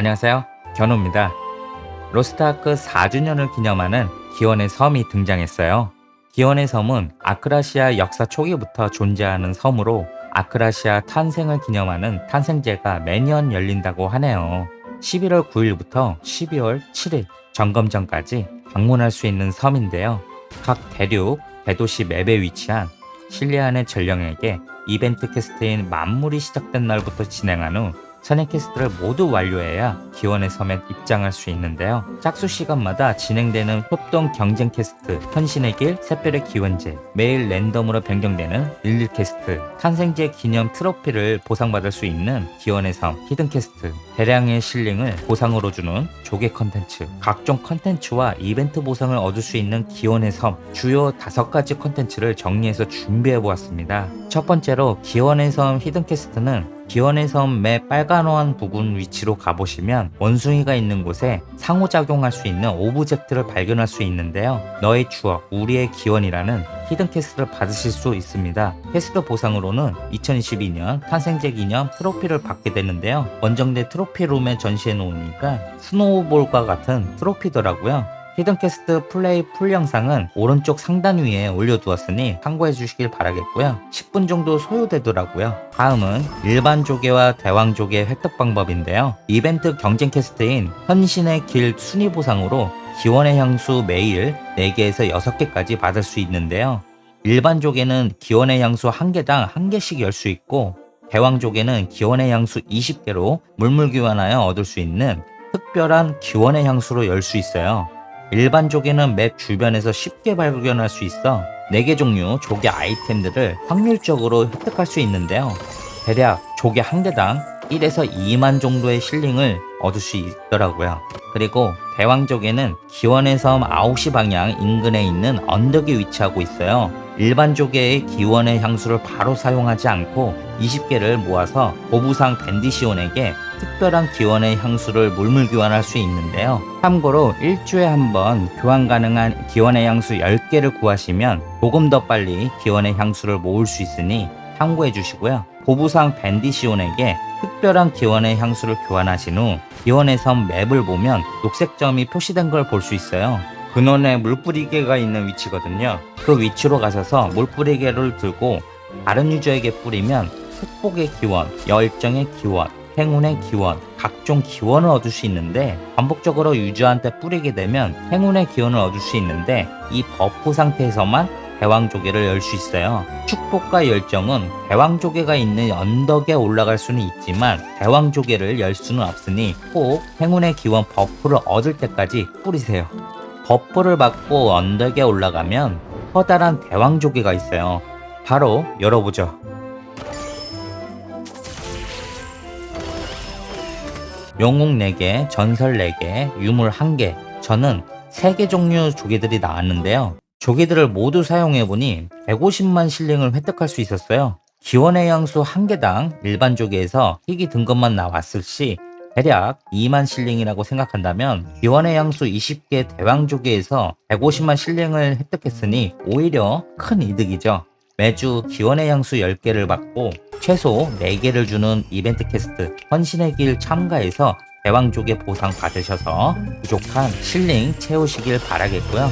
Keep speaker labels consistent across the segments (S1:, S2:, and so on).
S1: 안녕하세요. 견우입니다. 로스트아크 4주년을 기념하는 기원의 섬이 등장했어요. 기원의 섬은 아크라시아 역사 초기부터 존재하는 섬으로 아크라시아 탄생을 기념하는 탄생제가 매년 열린다고 하네요. 11월 9일부터 12월 7일 점검전까지 방문할 수 있는 섬인데요. 각 대륙, 대도시 맵에 위치한 실리안의 전령에게 이벤트 퀘스트인 만물이 시작된 날부터 진행한 후 선행 퀘스트를 모두 완료해야 기원의 섬에 입장할 수 있는데요. 짝수 시간마다 진행되는 협동 경쟁 퀘스트, 헌신의 길, 샛별의 기원제, 매일 랜덤으로 변경되는 릴리 퀘스트, 탄생제 기념 트로피를 보상받을 수 있는 기원의 섬, 히든 퀘스트, 대량의 실링을 보상으로 주는 조개 컨텐츠, 각종 컨텐츠와 이벤트 보상을 얻을 수 있는 기원의 섬, 주요 다섯 가지 컨텐츠를 정리해서 준비해 보았습니다. 첫 번째로 기원의 섬 히든 퀘스트는 기원의 섬매 빨간호한 부근 위치로 가보시면 원숭이가 있는 곳에 상호작용할 수 있는 오브젝트를 발견할 수 있는데요. 너의 추억, 우리의 기원이라는 히든 퀘스트를 받으실 수 있습니다. 퀘스트 보상으로는 2022년 탄생제 기념 트로피를 받게 되는데요. 원정대 트로피룸에 전시해 놓으니까 스노우볼과 같은 트로피더라고요. 히든 퀘스트 플레이 풀 영상은 오른쪽 상단 위에 올려두었으니 참고해 주시길 바라겠고요. 10분 정도 소요되더라고요. 다음은 일반 조개와 대왕 조개 획득 방법인데요. 이벤트 경쟁 퀘스트인 헌신의 길 순위 보상으로 기원의 향수 매일 4개에서 6개까지 받을 수 있는데요. 일반 조개는 기원의 향수 1개당 1개씩 열 수 있고 대왕 조개는 기원의 향수 20개로 물물 교환하여 얻을 수 있는 특별한 기원의 향수로 열 수 있어요. 일반 조개는 맵 주변에서 쉽게 발견할 수 있어 4개 종류 조개 아이템들을 확률적으로 획득할 수 있는데요. 대략 조개 한 개당 1에서 2만 정도의 실링을 얻을 수 있더라고요. 그리고 대왕조개는 기원의 섬 9시 방향 인근에 있는 언덕에 위치하고 있어요. 일반 조개의 기원의 향수를 바로 사용하지 않고 20개를 모아서 보부상 밴디시온에게 특별한 기원의 향수를 물물 교환할 수 있는데요. 참고로 일주에 한 번 교환 가능한 기원의 향수 10개를 구하시면 조금 더 빨리 기원의 향수를 모을 수 있으니 참고해 주시고요. 보부상 밴디시온에게 특별한 기원의 향수를 교환하신 후 기원의 섬 맵을 보면 녹색 점이 표시된 걸 볼 수 있어요. 근원에 물뿌리개가 있는 위치거든요. 그 위치로 가셔서 물뿌리개를 들고 다른 유저에게 뿌리면 축복의 기원, 열정의 기원, 행운의 기원, 각종 기원을 얻을 수 있는데 반복적으로 유저한테 뿌리게 되면 행운의 기원을 얻을 수 있는데 이 버프 상태에서만 대왕조개를 열 수 있어요. 축복과 열정은 대왕조개가 있는 언덕에 올라갈 수는 있지만 대왕조개를 열 수는 없으니 꼭 행운의 기원 버프를 얻을 때까지 뿌리세요. 버프를 받고 언덕에 올라가면 커다란 대왕조개가 있어요. 바로 열어보죠. 영웅 4개, 전설 4개, 유물 1개, 저는 3개 종류 조개들이 나왔는데요. 조개들을 모두 사용해보니 150만 실링을 획득할 수 있었어요. 기원의 향수 1개당 일반 조개에서 희귀 등급만 나왔을 시 대략 2만 실링이라고 생각한다면 기원의 향수 20개 대왕 조개에서 150만 실링을 획득했으니 오히려 큰 이득이죠. 매주 기원의 향수 10개를 받고 최소 4개를 주는 이벤트 퀘스트 헌신의 길 참가해서 대왕조개 보상 받으셔서 부족한 실링 채우시길 바라겠고요.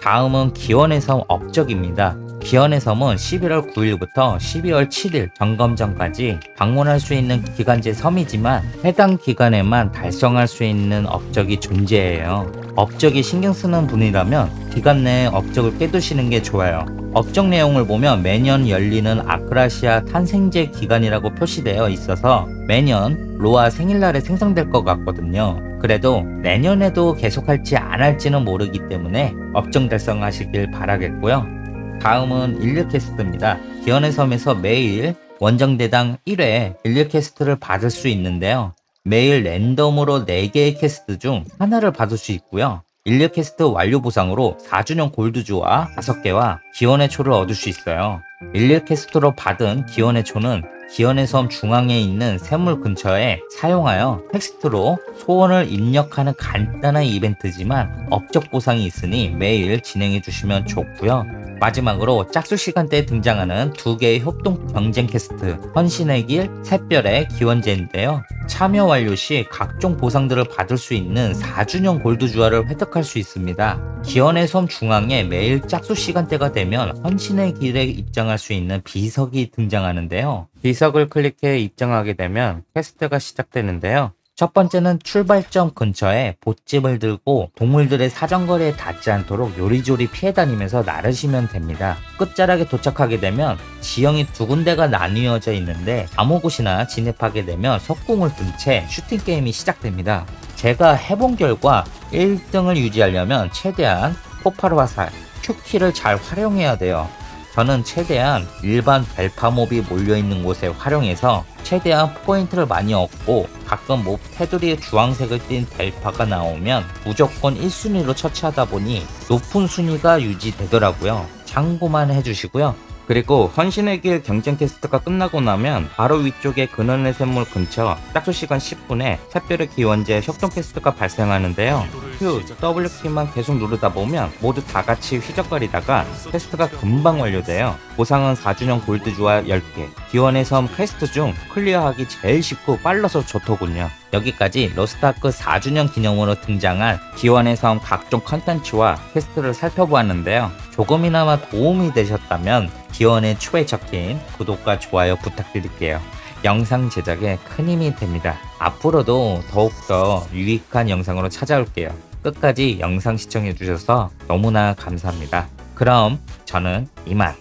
S1: 다음은 기원의 섬 업적입니다. 기원의 섬은 11월 9일부터 12월 7일 점검전까지 방문할 수 있는 기간제 섬이지만 해당 기간에만 달성할 수 있는 업적이 존재해요. 업적이 신경 쓰는 분이라면 기간 내에 업적을 깨두시는 게 좋아요. 업적 내용을 보면 매년 열리는 아크라시아 탄생제 기간이라고 표시되어 있어서 매년 로아 생일날에 생성될 것 같거든요. 그래도 내년에도 계속할지 안 할지는 모르기 때문에 업적 달성하시길 바라겠고요. 다음은 일일 캐스트입니다. 기원의 섬에서 매일 원정대당 1회 일일 캐스트를 받을 수 있는데요. 매일 랜덤으로 4개의 캐스트 중 하나를 받을 수 있고요. 일일 캐스트 완료 보상으로 4주년 골드주와 5개와 기원의 초를 얻을 수 있어요. 일일 캐스트로 받은 기원의 초는 기원의 섬 중앙에 있는 샘물 근처에 사용하여 텍스트로 소원을 입력하는 간단한 이벤트지만 업적 보상이 있으니 매일 진행해 주시면 좋고요. 마지막으로 짝수 시간대에 등장하는 두 개의 협동 경쟁 캐스트 헌신의 길, 샛별의 기원제인데요. 참여 완료 시 각종 보상들을 받을 수 있는 4주년 골드 주화를 획득할 수 있습니다. 기원의 섬 중앙에 매일 짝수 시간대가 되면 헌신의 길에 입장할 수 있는 비석이 등장하는데요. 비석을 클릭해 입장하게 되면 퀘스트가 시작되는데요. 첫 번째는 출발점 근처에 보찜을 들고 동물들의 사정거리에 닿지 않도록 요리조리 피해 다니면서 나르시면 됩니다. 끝자락에 도착하게 되면 지형이 두 군데가 나뉘어져 있는데 아무 곳이나 진입하게 되면 석궁을 든 채 슈팅 게임이 시작됩니다. 제가 해본 결과 1등을 유지하려면 최대한 폭발 화살, 큐키를 잘 활용해야 돼요. 저는 최대한 일반 벨파몹이 몰려있는 곳에 활용해서 최대한 포인트를 많이 얻고 가끔 몹 테두리에 주황색을 띤 델파가 나오면 무조건 1순위로 처치하다 보니 높은 순위가 유지되더라고요. 참고만 해주시고요. 그리고 헌신의 길 경쟁 테스트가 끝나고 나면 바로 위쪽에 근원의 샘물 근처 짝수 시간 10분에 샛별의 기원제 협동 퀘스트가 발생하는데요. Q, W키만 계속 누르다 보면 모두 다 같이 휘적거리다가 퀘스트가 금방 완료돼요. 보상은 4주년 골드주와 10개. 기원의 섬 퀘스트 중 클리어하기 제일 쉽고 빨라서 좋더군요. 여기까지 로스트아크 4주년 기념으로 등장한 기원의 섬 각종 컨텐츠와 퀘스트를 살펴보았는데요. 조금이나마 도움이 되셨다면 기원의 초에 적힌 구독과 좋아요 부탁드릴게요. 영상 제작에 큰 힘이 됩니다. 앞으로도 더욱더 유익한 영상으로 찾아올게요. 끝까지 영상 시청해주셔서 너무나 감사합니다. 그럼 저는 이만